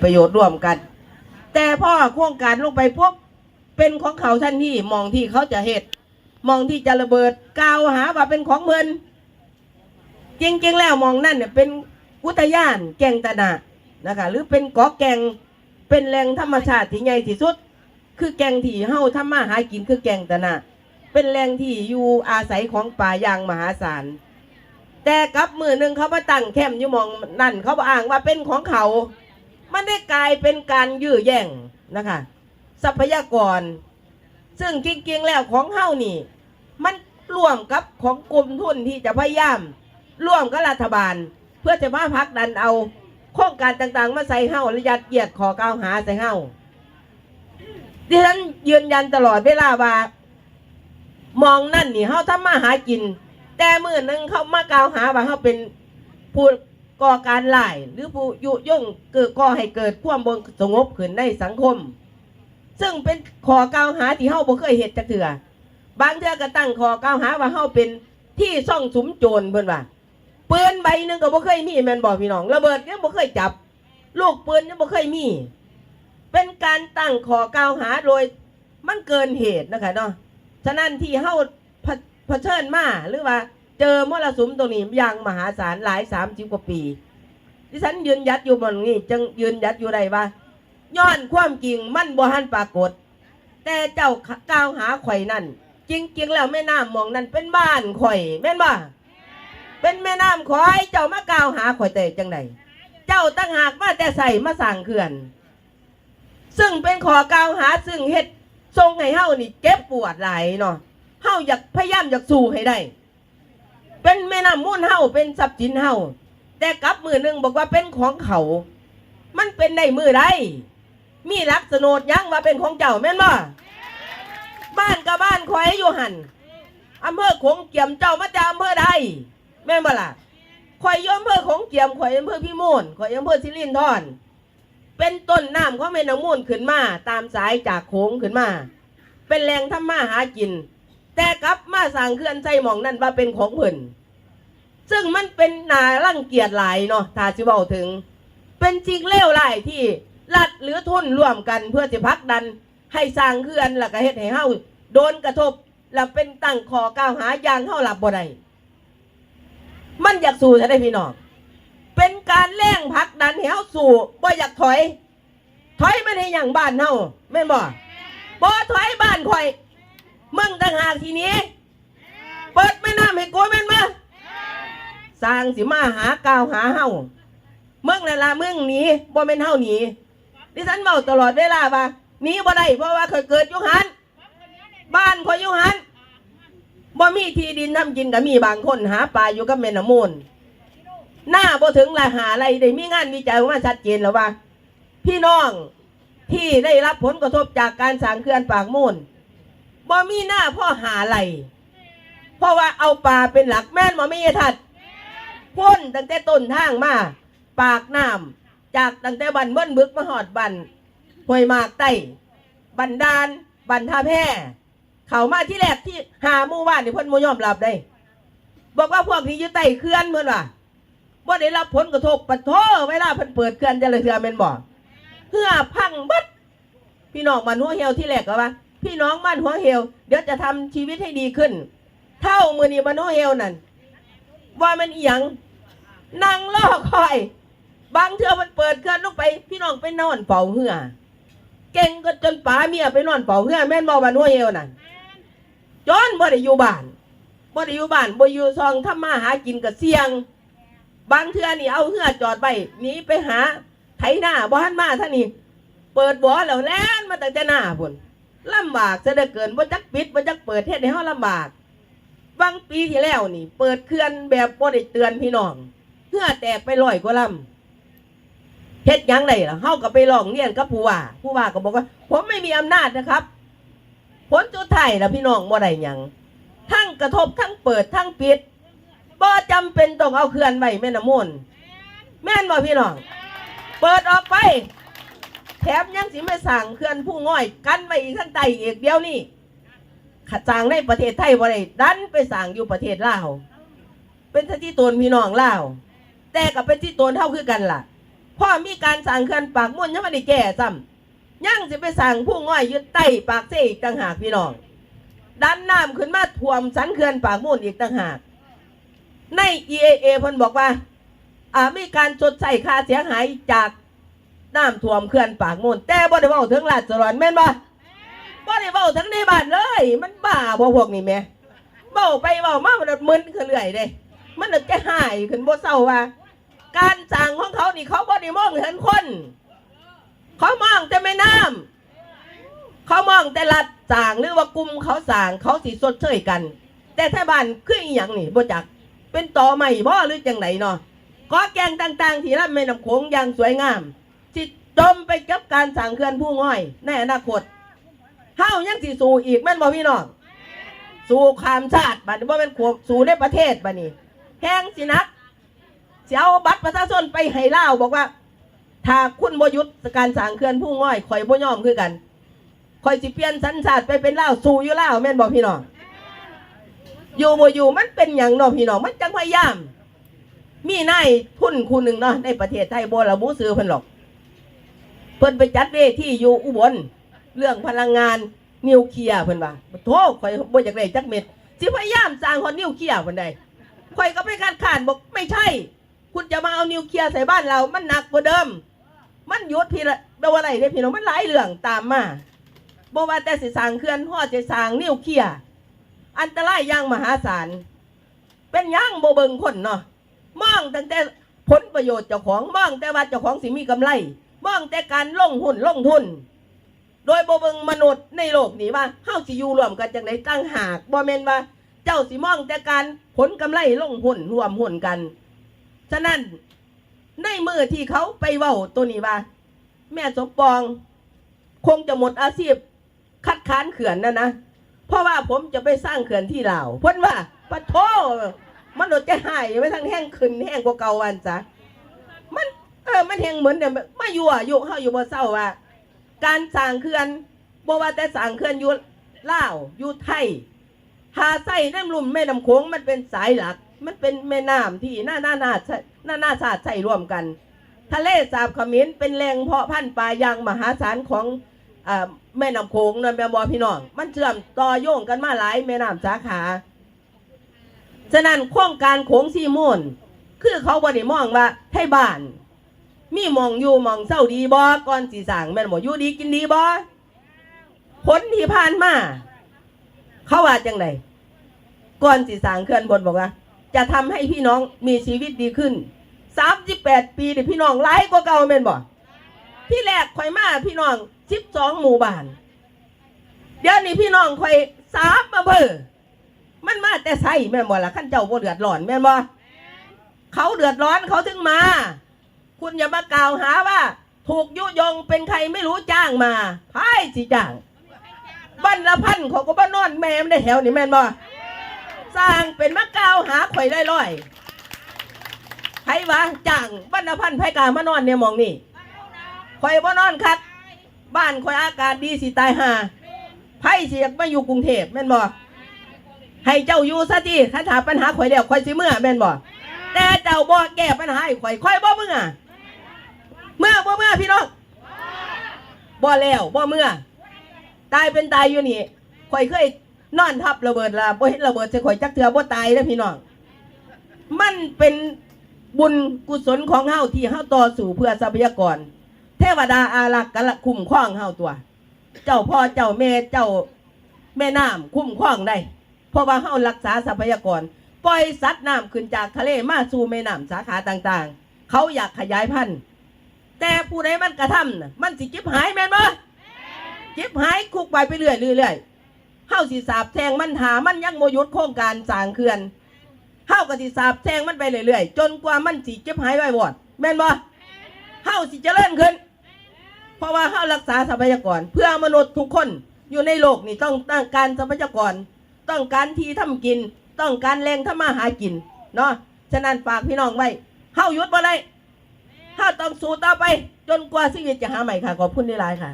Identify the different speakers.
Speaker 1: ประโยชน์ร่วมกัน แต่พ่อโครงการลงไปพวกเป็นของเขาท่านที่มองที่เขาจะเหตุมองที่จะระเบิดกล่าวหาว่าเป็นของเพินจริงๆแล้วมองนั่นเนี่ยเป็นอุทยานแก่งตะนานะคะหรือเป็นเกาะแก่งเป็นแหล่งธรรมชาติที่ใหญ่ที่สุด คือแก่งที่เฮาทำมาหากินคือแก่งตะนาเป็นแหล่งที่อยู่อาศัยของป่ายางมหาศาลแต่กับมือหนึ่งเขามาตั้งแคมป์อยู่มองนั่นเขาอ้างว่าเป็นของเขา มันได้กลายเป็นการยื้อแย่งนะคะ ทรัพยากร ซึ่งจริงๆแล้วของเฮานี่ มันร่วมกับของกลุ่มทุนที่จะพยายาม ร่วมกับรัฐบาล เพื่อจะมาพักดันเอาโครงการต่างๆ มาใส่เฮาและยัดเยียดขอกล่าวหาใส่เฮาดิฉันยืนยันตลอดเวลาว่า มองนั่นนี่เฮาทำมาหากิน แต่เมื่อนึงเขามากล่าวหาว่าเขาเป็นผู้ ก่อการร้ายหรือผู้ยุยงเกิดก่อให้เกิดความบงสงบขึ้นในสังคม ซึ่งเป็นขอกล่าวหาที่เฮาบ่เคยเห็นจักเถื่อบางเทื่อก็ตั้งขอกล่าวหาว่าเฮาเป็นที่ซ่องสุมโจรเพิ่นว่าปืนใบหนึ่งก็บ่เคยมีแม่นบ่พี่น้องระเบิดยังบ่เคยจับ ลูกปืนยังบ่เคยมี เป็นการตั้งขอกล่าวหาโดยมันเกินเหตุนะคะเนาะฉะนั้นที่เฮาเผชิญมาหรือว่า เจอมรสุมตรงนี้อย่างมหาศาลหลายสามสิบกว่าปี ที่ฉันยืนยัดอยู่บนนี้จึงยืนยัดอยู่ใดว่าย้อนความจริงมันบ่หันปรากฏ แต่เจ้ากล่าวหาข่อยนั่นจริงๆแล้วแม่น้ำมองนั่นเป็นบ้านข่อยแม่นบ่เป็นแม่น้ำข่อยเจ้ามากล่าวหาข่อยแต่จังใดเจ้าตั้งหากมาแต่ใส่มาสั่งเขื่อน ซึ่งเป็นขอกล่าวหาซึ่งเฮ็ดทรงให้เฮานี่เจ็บปวดหลายเนาะเฮาอยากพยายามอยากสู้ให้ได้ เป็นแม่น้ำมูลเฮาเป็นทรัพย์สินเฮาแต่กลับมือหนึงบอกว่าเป็นของเขา มันเป็นได้มือใดมีลักษณดยังว่าเป็นของเจ้าแม่นบ่บ้านกับบ้านคอยอยู่หันอำเภอโขงเกียมเจ้ามาจากอำเภอใดแม่นบ่ล่ะคอยยู่อำเภอโขงเกียมคอยอำเภอพิมูลคอยอำเภอสิรินธรเป็นต้นน้ำของแม่น้ำมูลขึ้นมา ตามสายจากโขงขึ้นมา เป็นแหล่งทำมาหากิน แต่กลับมาสั่งเคลื่อนใจหมองนั่นว่าเป็นของเพิ่น ซึ่งมันเป็นนารังเกียจหลายเนาะถ้าสิเว้าถึง เป็นจริงเลวร้ายที่รัฐหรือทุนร่วมกันเพื่อจะพักดันให้สร้างเขื่อนแล้วก็เฮ็ดให้เฮาโดนกระทบแล้วเป็นตั้งขอกล่าวหาอย่างเฮาหลับบ่ได้มันอยากสู้จะได้พี่น้องเป็นการแล่งพักดันให้เฮาสู้บ่อยากถอย ถอยมาในอย่างบ้านเฮาแม่นบ่บ่ถอยบ้านข่อยมึงต่างหากทีนี้ เปิดไม่น้ำให้กูแม่นมา สร้างสิมาหากาวหาเฮามึงนั่นละมึงหนีบ่แม่นเฮาหนีดิฉันเว้าตลอดเวลาว่าหนีบ่ได้เพราะว่าเคยเกิดอยู่หันบ้านข่อยอยู่หันบ่มีที่ดินทำกินก็มีบางคนหาปลาอยู่กับแม่น้ำมูลหน้าบ่ถึงละหาอะไรได้มีงานวิจัยออกมาชัดเจนแล้วว่า พี่น้องที่ได้รับผลกระทบจากการสร้างเขื่อนปากมูลบ่มีหน้าพ่อหาอะไรเพราะว่าเอาปลาเป็นหลักแม่นบ่มีทัด พ่นตั้งแต่ต้นทางมา ปากน้ำจากตั้งแต่บันเบิ้นบึกมาหอดบันห้วยหมากไต้บันดาลบันท่าแพ่เขามาที่แรกที่หาหมู่บ้านนี่เพิ่นบ่ยอมรับได้บอกว่าพวกนี้อยู่ใต้เขื่อนเหมือนว่าบ่ได้รับผลกระทบปะโทเวลาเพิ่นเปิดเขื่อนจะเลยเทื่อแม่นบ่เพื่อพังบัดพี่น้องบ้านหัวเหี่ยวที่แรกก็ว่า พี่น้องบ้านหัวเหี่ยวเดี๋ยวจะทำชีวิตให้ดีขึ้น เท่ามือนี้บ้านหัวเหี่ยวนั่น ว่ามันเอียงนั่งล่อคอย บางเทื่อมันเปิดเคลื่อนลงไปพี่น้องไปนอนเป่าเหือเก่งก็จนป๋าเมียไปนอนเป่าเหือแม่นบ่บ้านหัวเหยวนั่นจนบ่ได้อยู่บ้านบ่ได้อยู่บ้านบ่อยู่ซองทำมาหากินกับเสี่ยง บางเทื่อนี่เอาเหือจอดไปหนีไปหาไถหน้าบ่หันมาท่านี่เปิดบ่อแล้วแล่นมาตั้งแต่หน้าพุ่นลำบากจะได้เกินบ่จักปิดบ่จักเปิดเฮ็ดให้เฮาลำบาก บางปีที่แล้วนี่ เปิดเขื่อนแบบบ่ได้เตือนพี่น้อง เพื่อแตกไปร้อยกว่าลำเฮ็ดหยังได้ล่ะเฮาก็ไปร้องเรียนกับผู้ว่า ผู้ว่าก็บอกว่า ผมไม่มีอำนาจนะครับผลสุดท้ายล่ะพี่น้องบ่ได้หยังทั้งกระทบทั้งเปิดทั้งปิดบ่จำเป็นต้องเอาเขื่อนไว้แม่น้ำมนแม่นบ่พี่น้อง เปิดออกไป แถมยังสิไม่สั่งเคลื่อนผู้ง่อย กันไว้อีกทั้งใต้อีกเดียวนี่ ขัดจางในประเทศไทยบ่ได้ดันไปสั่งอยู่ประเทศลาวเป็นที่ตนพี่น้องลาวแต่กับเป็นที่ตนเท่าคือกันล่ะพ่อมีการสั่งเขื่อนปากมุ่นยังไม่ได้แก่ซ้ำยังจะไปสั่งผู้ง่อยยึดใต้ปากเสอีกต่างหากพี่น้องดันน้ำขึ้นมาท่วมสันเขื่อนปากมุ่นอีกต่างหาก ใน EAA เพิ่นบอกว่าอ่ามีการชดใช้ค่าเสียหายจากน้ำท่วมเขื่อนปากมุ่นแต่บ่ได้เว้าถึงลาดสลอนแม่นบ่ บ่ได้เว้าถึงในบ้านเลย มันบ้าบ่พวกนี้แหม่เว้าไปเว้ามามันมึนขึ้นเรื่อยเด้มันนึกจะหายขึ้นบ่เศร้าว่า การสั่งของเขานี่เขาบ่ได้มองเห็นคน เขามองแต่แม่น้ำเขามองแต่รัดสั่งหรือว่ากลุ่มเขาสั่งเขาสิสดเชยกัน แต่ถ้าบ้านคืออีหยังนี่บ่จักเป็นต่อใหม่บ่หรือจังไหนเนาะขอแกงต่างๆ ที่รับแม่น้ำโขงอย่างสวยงามสิจมไปกับการสั่งเขื่อนผู้ง่อย ในอนาคต เฮายังสิสู้อีกแม่นบ่พี่น้องสู้ความชาติบัดนี้บ่แม่นขวบสู้ในประเทศบัดนี้แห้งสินักสิเอาบัตรประชาชนไปให้ล่าวบอกว่า ถ้าคุณบ่หยุดการสั่งเขื่อนผู้ง่อยข่อยบ่ยอมคือกันข่อยสิเปลี่ยนสัญชาติไปเป็นลาวสู้อยู่ลาวแม่นบ่พี่น้องอยู่บ่อยู่มันเป็นอย่างเนาะพี่น้องมันจังพยายาม มีนายทุนคู่หนึ่งเนาะในประเทศไทยบ่ระบุซื้อเพิ่นหรอก เพิ่นไปจัดเวทีอยู่อุบล เรื่องพลังงานนิวเคลียร์เพิ่นว่าโธ่ข่อยบ่อยากได้จักเม็ดสิพยายามสร้างฮอดนิวเคลียร์เพิ่นได้ข่อยก็ไปคัดค้านบอกไม่ใช่ คุณจะมาเอานิวเคลียร์ใส่บ้านเรา มันหนักกว่าเดิม มันยุดพี่ละแปลว่าอะไรเด้พี่น้องมันหลายเรื่องตามมาบ่ว่าแต่สิสร้างเขื่อนฮอดจะสร้างนิวเคลียร์อันตรายอย่างมหาศาลเป็นย่างโบเบิงคนเนาะมองตั้งแต่ผลประโยชน์เจ้าของมองแต่ว่าเจ้าของสิมีกำไรมองแต่การลงหุ้นลงทุน โดยโบเบิงมนุษย์ในโลกนี้ว่าเฮาสิอยู่รวมกันจังไดตั้งหากบ่แม่นว่าเจ้าสิมองแต่การผลกำไรลงหุ้นรวมหุ้นกัน ฉะนั้นในมือที่เขาไปเว้าตัวนี้ว่า แม่สมปอง คงจะหมดอาชีพคัดค้านเขื่อนนะนะเพราะว่าผมจะไปสร้างเขื่อนที่ลาวเพิ่นว่าปะโทมันโดดจะหายไปทั้งแห้งขึ้นแห้งกว่าเก่าวันจ้ะมันเออมันแห้งเหมือนเดิมมาอยู่อะอยู่เฮาอยู่บ่เศร้าว่า การสร้างเขื่อนบ่ว่าแต่สร้างเขื่อนอยู่ลาวอยู่ไทยหาใส่น้ำลุ่มแม่น้ำโขงมันเป็นสายหลัก มันเป็นแม่น้ำที่หน้าหน้าหน้าหน้าหน้าชาติใส่ร่วมกัน ทะเลสาบเขมิ้นเป็นแหล่งเพาะพันธุ์ปลาอย่างมหาศาลของแม่น้ำโขงนันแม่นบอพี่น้อง มันเชื่อมต่อโยงกันมาหลายแม่น้ำสาขาฉะนั้นโครงการโขงซีมูลคือเขาบ่ได้มองว่าไทยบ้าน มีมองอยู่มองเศร้าดีบ่ก่อนสีสั่งแม่นบ่อยู่ดีกินดีบ่ผลที่ผ่านมาเขาว่าจังไดก่อนสีสั่งเคลื่อนบนบอกว่า จะทำให้พี่น้องมีชีวิตดีขึ้นสามสิบแปดปีนี่พี่น้องไล่กว่าเก่าแม่นบ่ที่แรกข่อยมาพี่น้องสิบสองหมู่บ้าน เดี๋ยวนี้พี่น้องข่อยสามอำเภอมันมาแต่ไสแม่นบ่ละขั้นเจ้าบ่เดือดร้อนแม่นบ่เขาเดือดร้อนเขาถึงมา คุณอย่ามากล่าวหาว่า ถูกยุยงเป็นใครไม่รู้จ้างมาพายสิจ้างบันละพันเของก็บ้านนอนแม่มได้แถวนี่แม่นบ่สร้างเป็นมากาวหาข่อยลอยๆไผวะจังบรรณพันไผกามานอนเนี่ยมองนี่ข่อยบ่นอนคักบ้านข่อยอากาศดีสิตายหาไผสิอยกมาอยู่กรุงเทพแม่นบ่ให้เจ้าอยู่ซะทีคันถามปัญหาข่อยแล้วข่อยสิเมื่อแม่นบ่แต่เจ้าบ่แก้ปัญหาให้ข่อยข่อยบ่เมื่อ เมื่อบ่เมื่อพี่น้องบ่แล้วบ่เมื่อ ตายเป็นตายอยู่นี่ข่อยเคยนอนทับระเบิดละบ่เห็นระเบิดใส่ข่อยจักเทื่อบ่ตายเด้พี่น้องมันเป็นบุญกุศลของเฮาที่เฮาต่อสู่เพื่อทรัพยากร เทวดาอารักษ์กันละคุ้มครองเฮาตัว เจ้าพ่อเจ้าแม่เจ้าแม่น้ำคุ้มครองได้เพราะว่าเฮารักษาทรัพยากร ปล่อยสัตว์น้ำขึ้นจากทะเลมาสู่แม่น้ำสาขาต่างๆ เขาอยากขยายพันธุ์ แต่ผู้ใดมันกระทำน่ะมันสิจิบหายแม่นบ่จิบหายคุกไปไปเรื่อยเรื่อยเฮาสิสาบแทงมันหามันยังโมยุดโครงการสร้างเขื่อนเฮาก็สิสาบแทงมันไปเรื่อยๆจนกว่ามันสิจ็บหายไว้วอดแม่นบ่เฮาสิเจริญขึ้น เพราะว่าเฮารักษาทรัพยากร เพื่อมนุษย์ทุกคนอยู่ในโลกนี่ต้องต้องการทรัพยากร ต้องการที่ทำกิน ต้องการแรงทำมาหากินเนาะฉะนั้นฝากพี่น้องไว้เฮายุดบ่ได้ ถ้าต้องสู้ต่อไป จนกว่าชีวิตจะหาใหม่ค่ะ ขอบคุณที่หลายค่ะ